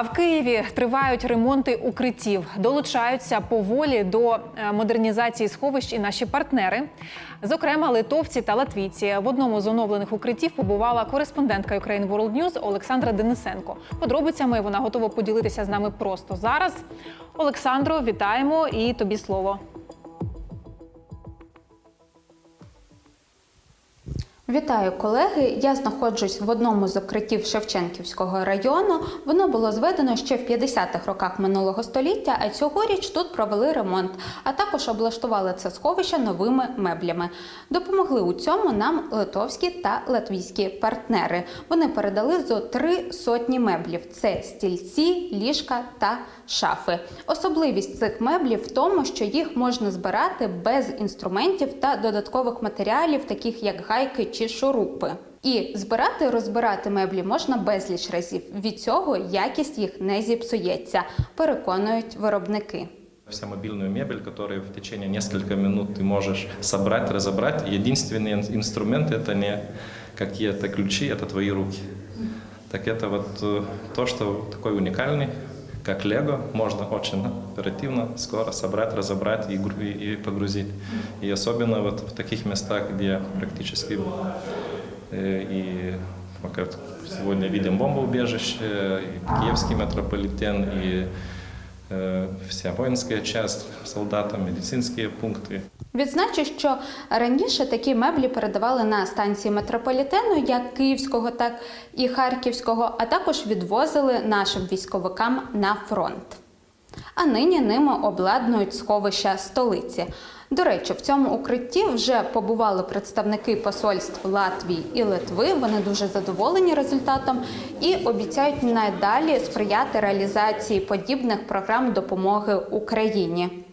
А в Києві тривають ремонти укриттів. Долучаються поволі до е, модернізації сховищ і наші партнери. Зокрема, литовці та латвійці. В одному з оновлених укриттів побувала кореспондентка Ukraine World News Олександра Денисенко. Подробицями вона готова поділитися з нами просто зараз. Олександро, вітаємо і тобі слово. Вітаю, колеги. Я знаходжусь в одному з укриттів Шевченківського району. Воно було зведено ще в 50-х роках минулого століття, а цьогоріч тут провели ремонт, а також облаштували це сховище новими меблями. Допомогли у цьому нам литовські та латвійські партнери. Вони передали зо три сотні меблів: це стільці, ліжка та шафи. Особливість цих меблів в тому, що їх можна збирати без інструментів та додаткових матеріалів, таких як гайки чи шурупи. І збирати, розбирати меблі можна безліч разів. Від цього якість їх не зіпсується, переконують виробники. Вся мобильную мебель, которую в течение нескольких минут ты можешь собрать, разобрать. Единственный ин- инструмент это не какие-то ключи, это твои руки. Так это вот э, то, что такой уникальный, как Лего, можно очень оперативно, скоро собрать, разобрать и, гру- и- и погрузить. И особенно вот в таких местах, где практически э, и мы как сегодня видим бомбоубежище, и Киевский метрополитен, и э, вся воїнська частина солдатам, медицинські пункти. Відзначу, що раніше такі меблі передавали на станції метрополітену, як Київського, так і Харківського, а також відвозили нашим військовикам на фронт. А нині ними обладнують сховища столиці. До речі, в цьому укритті вже побували представники посольств Латвії і Литви. Вони дуже задоволені результатом і обіцяють надалі сприяти реалізації подібних програм допомоги Україні.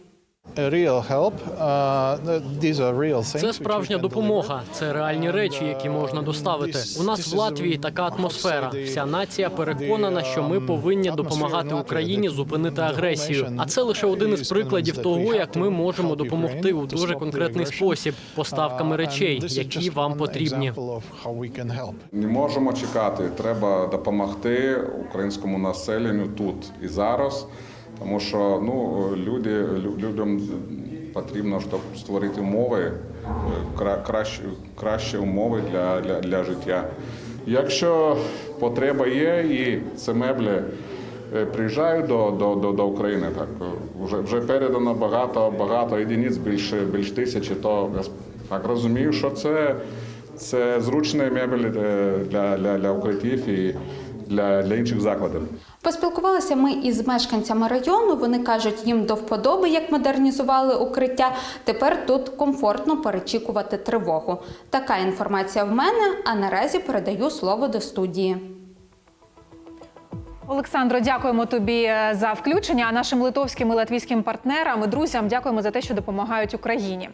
Це which справжня допомога. Це реальні речі, які можна доставити. У нас в Латвії така атмосфера. Вся нація переконана, що ми повинні допомагати Україні зупинити агресію. А це лише один із прикладів того, як ми можемо допомогти у дуже конкретний спосіб поставками Uh, речей, які вам потрібні. Не можемо чекати. Треба допомогти українському населенню тут і зараз, тому що ну люди лю- людям потрібно щоб створити умови, е, кра- кращі, кращі умови для, для, для життя. Якщо потреба є, і ці меблі е, приїжджають до, до, до, до України, так е, вже, вже передано багато багато одиниць, більше більш тисячі, то я так розумію, що це. Це зручні мебель е, для, для, для укриттів і для, для інших закладів. Поспілкувалися ми із мешканцями району. Вони кажуть, їм до вподоби, як модернізували укриття. Тепер тут комфортно перечікувати тривогу. Така інформація в мене. А наразі передаю слово до студії. Олександро, дякуємо тобі е, за включення. А нашим литовським і латвійським партнерам і друзям дякуємо за те, що допомагають Україні.